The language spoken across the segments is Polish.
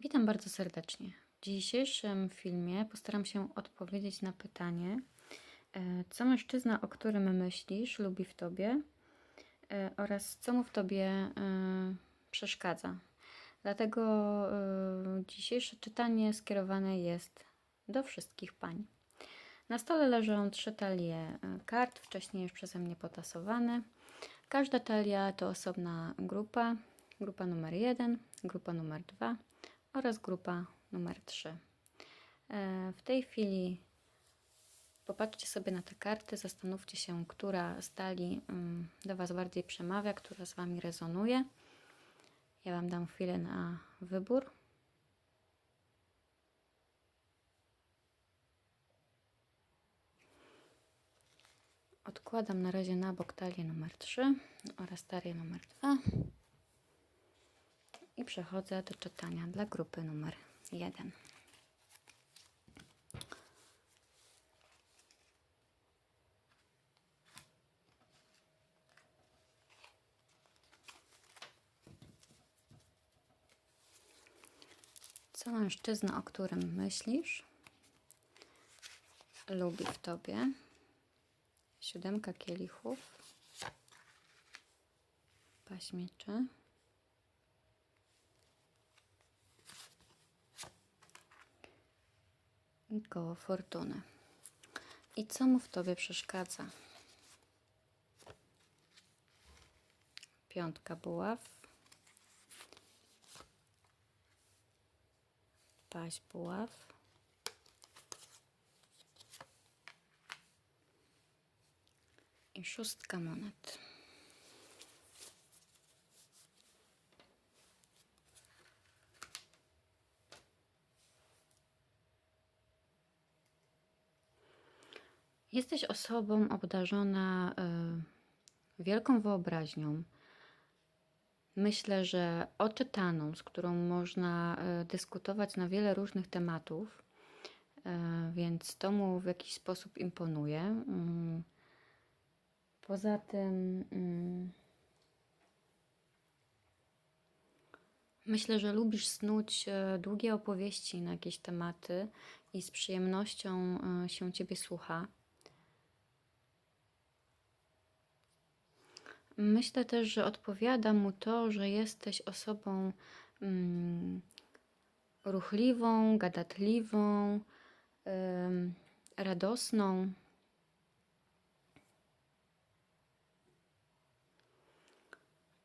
Witam bardzo serdecznie. W dzisiejszym filmie postaram się odpowiedzieć na pytanie, e, co mężczyzna, o którym myślisz, lubi w tobie e, oraz co mu w tobie e, przeszkadza. Dlatego dzisiejsze czytanie skierowane jest do wszystkich pań. Na stole leżą trzy talie kart, wcześniej już przeze mnie potasowane. Każda talia to osobna grupa. Grupa numer 1, grupa numer 2 oraz grupa numer 3. E, W tej chwili popatrzcie sobie na te karty, zastanówcie się, która z talii mm, do Was bardziej przemawia, która z Wami rezonuje. Ja Wam dam chwilę na wybór. Odkładam na razie na bok talię numer 3 oraz talię numer 2 i przechodzę do czytania dla grupy numer 1. Co mężczyzna, o którym myślisz, lubi w tobie? Siódemka kielichów, paź i koło fortuny. I co mu w tobie przeszkadza? Piątka buław. Paź buław. I szóstka monet. Jesteś osobą obdarzona y, wielką wyobraźnią. Myślę, że oczytaną, z którą można y, dyskutować na wiele różnych tematów, y, więc to mu w jakiś sposób imponuje. Mm. Poza tym mm, myślę, że lubisz snuć e, długie opowieści na jakieś tematy i z przyjemnością e, się ciebie słucha. Myślę też, że odpowiada mu to, że jesteś osobą mm, ruchliwą, gadatliwą, radosną.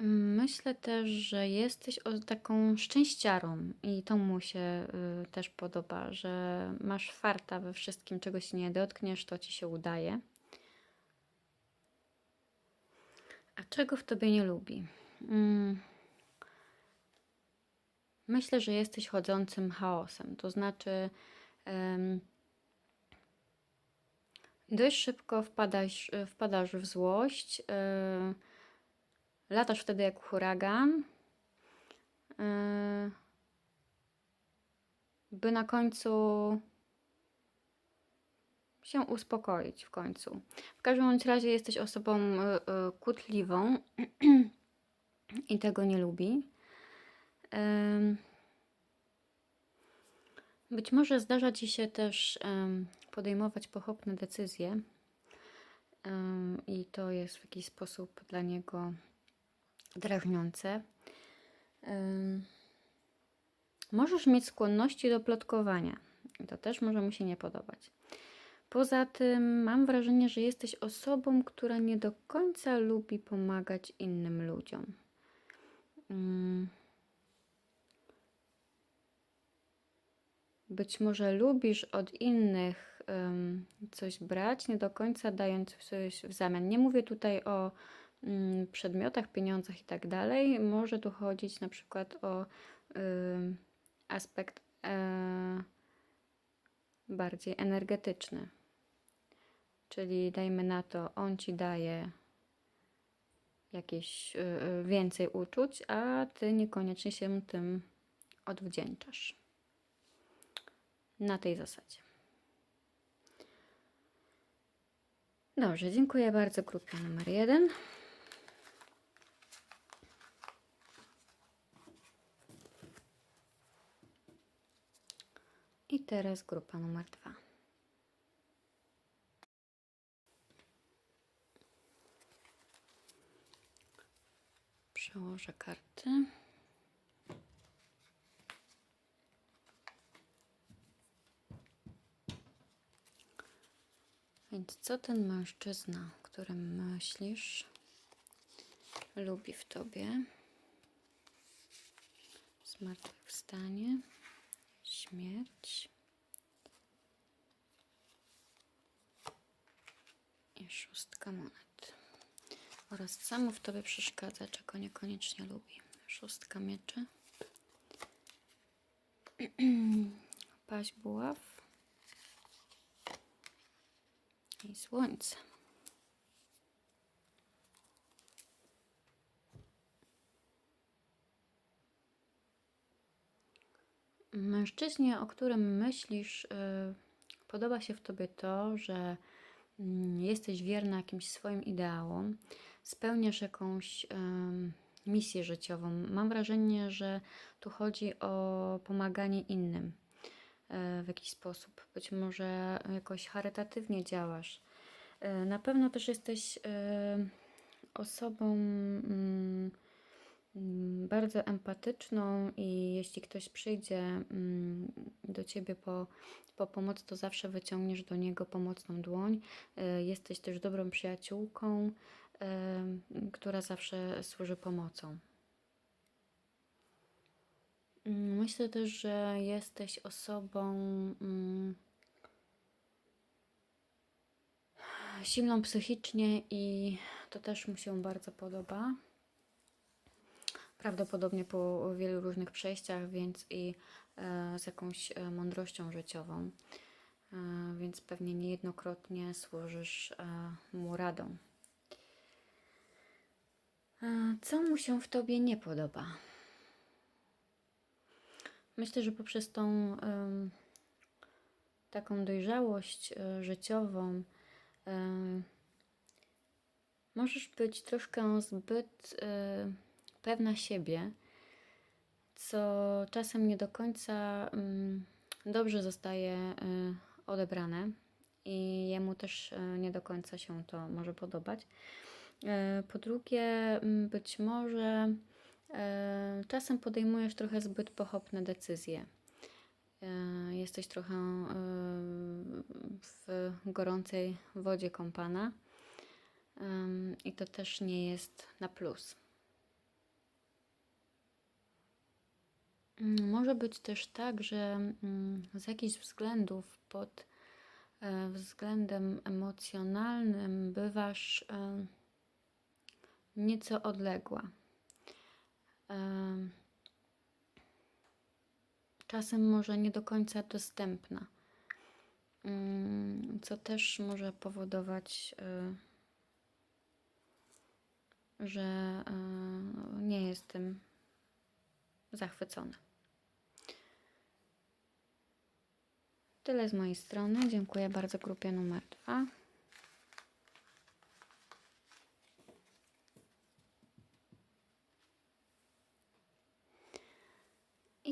Myślę też, że jesteś taką szczęściarą i to mu się y, też podoba, że masz farta we wszystkim, czego się nie dotkniesz, to ci się udaje. A czego w tobie nie lubi? Mm. Myślę, że jesteś chodzącym chaosem. To znaczy, em, dość szybko wpadasz, wpadasz w złość. e, latasz wtedy jak huragan. e, by na końcu się uspokoić w końcu. W każdym razie jesteś osobą y, y, kłótliwą i tego nie lubi. Być może zdarza ci się też podejmować pochopne decyzje i to jest w jakiś sposób dla niego drażniące. Możesz mieć skłonności do plotkowania. To też może mu się nie podobać. Poza tym mam wrażenie, że jesteś osobą, która nie do końca lubi pomagać innym ludziom. Mm. Być może lubisz od innych coś brać, nie do końca dając coś w zamian. Nie mówię tutaj o mm, przedmiotach, pieniądzach i tak dalej. Może tu chodzić na przykład o aspekt e, bardziej energetyczny. Czyli dajmy na to, on ci daje jakieś y, y, więcej uczuć, a ty niekoniecznie się tym odwdzięczasz. Na tej zasadzie. Dobrze, dziękuję bardzo grupie numer jeden. teraz grupa numer dwa. Przełożę karty. Więc co ten mężczyzna, o którym myślisz, lubi w tobie? Zmartwychwstanie, śmierć i szóstka monet. Oraz mu w tobie przeszkadza, czego niekoniecznie lubi. Szóstka mieczy. Paź buław. I słońce. Mężczyźnie, o którym myślisz, y, podoba się w tobie to, że mm, jesteś wierna jakimś swoim ideałom, spełniasz jakąś misję życiową. Mam wrażenie, że tu chodzi o pomaganie innym e, w jakiś sposób. Być może jakoś charytatywnie działasz. E, Na pewno też jesteś e, osobą mm, mm, bardzo empatyczną i jeśli ktoś przyjdzie mm, do ciebie po, po pomoc, to zawsze wyciągniesz do niego pomocną dłoń. Jesteś też dobrą przyjaciółką, która zawsze służy pomocą. Mm, Myślę też, że jesteś osobą mm, silną psychicznie i to też mu się bardzo podoba. Prawdopodobnie po wielu różnych przejściach, więc i e, z jakąś e, mądrością życiową. E, więc pewnie niejednokrotnie służysz mu radą. Co mu się w tobie nie podoba? Myślę, że poprzez tą taką dojrzałość e, życiową możesz być troszkę zbyt e, pewna siebie, co czasem nie do końca dobrze zostaje e, odebrane i jemu też nie do końca się to może podobać. E, Po drugie, mm, być może e, czasem podejmujesz trochę zbyt pochopne decyzje. E, Jesteś trochę w gorącej wodzie kąpana i to też nie jest na plus. Mm, Może być też tak, że mm, z jakichś względów pod względem emocjonalnym bywasz nieco odległa. Czasem może nie do końca dostępna, mm, co też może powodować, e, że e, nie jestem zachwycona. Tyle z mojej strony. Dziękuję bardzo grupie numer 2.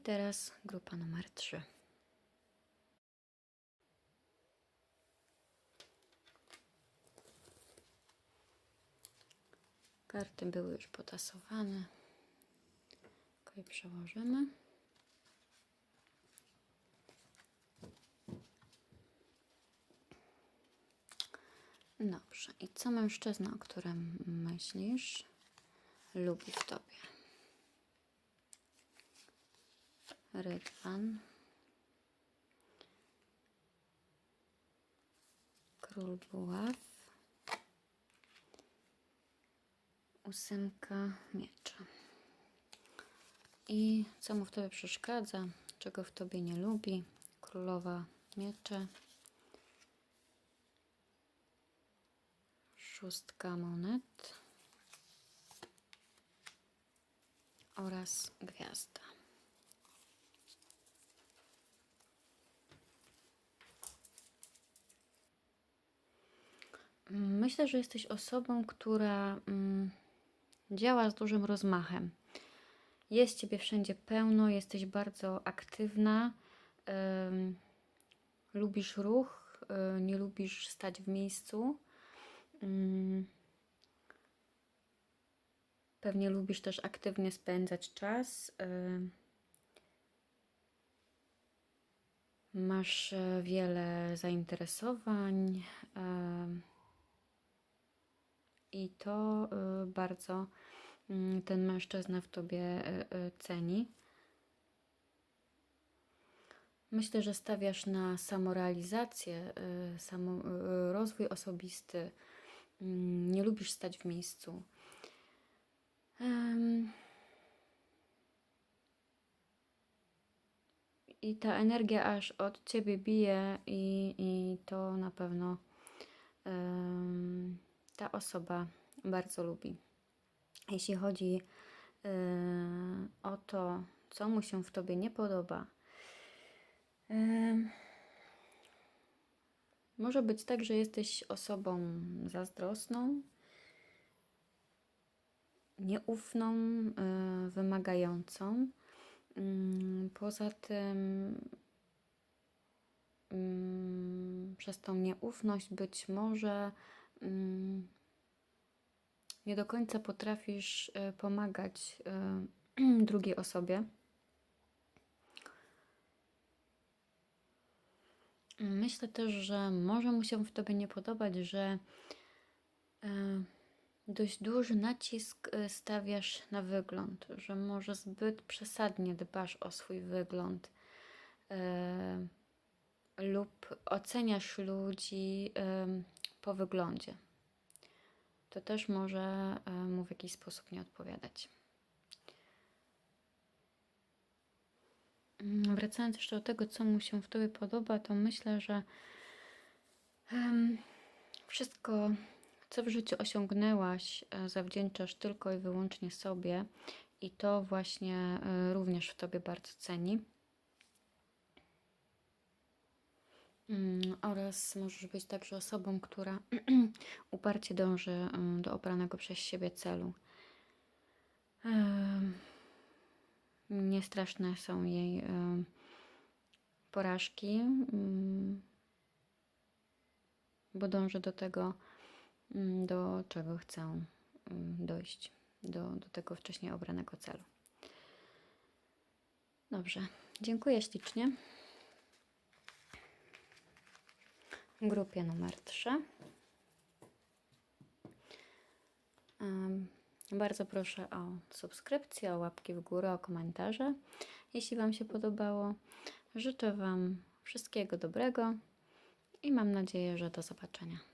teraz grupa numer trzy. Karty były już potasowane. Ok, przełożymy. Dobrze. I co mężczyzna, o którym myślisz, lubi w tobie? Rydwan. Król buław. Ósemka miecza. I co mu w tobie przeszkadza, czego w tobie nie lubi? Królowa miecze. Szóstka monet. Oraz gwiazda. Myślę, że jesteś osobą, która mm, działa z dużym rozmachem. Jest ciebie wszędzie pełno, jesteś bardzo aktywna. lubisz ruch, y, nie lubisz stać w miejscu. Mm. Pewnie lubisz też aktywnie spędzać czas. y, Masz e, wiele zainteresowań i to y, bardzo mm, ten mężczyzna w tobie y, y, ceni. Myślę, że stawiasz na samorealizację, samo, rozwój osobisty. Mm, Nie lubisz stać w miejscu. I ta energia aż od ciebie bije, i, i to na pewno em, ta osoba bardzo lubi. Jeśli chodzi e, o to, co mu się w tobie nie podoba, em, może być tak, że jesteś osobą zazdrosną, nieufną, e, wymagającą. Mm, Poza tym, mm, przez tą nieufność być może nie do końca potrafisz e, pomagać e, drugiej osobie. Myślę też, że może mu się w tobie nie podobać, że e, dość duży nacisk stawiasz na wygląd, że może zbyt przesadnie dbasz o swój wygląd lub oceniasz ludzi po wyglądzie. To też może e, mu w jakiś sposób nie odpowiadać. Mm, Wracając jeszcze do tego, co mu się w tobie podoba, to myślę, że wszystko, co w życiu osiągnęłaś, e, zawdzięczasz tylko i wyłącznie sobie, i to właśnie e, również w tobie bardzo ceni. Mm, Oraz możesz być także osobą, która uparcie dąży em, do obranego przez siebie celu. Niestraszne są jej porażki, mm, bo dąży do tego, mm, do czego chcę mm, dojść, do, do tego wcześniej obranego celu. Dobrze, dziękuję ślicznie. Grupie numer 3. Em, Bardzo proszę o subskrypcję, o łapki w górę, o komentarze, jeśli Wam się podobało. Życzę Wam wszystkiego dobrego i mam nadzieję, że do zobaczenia.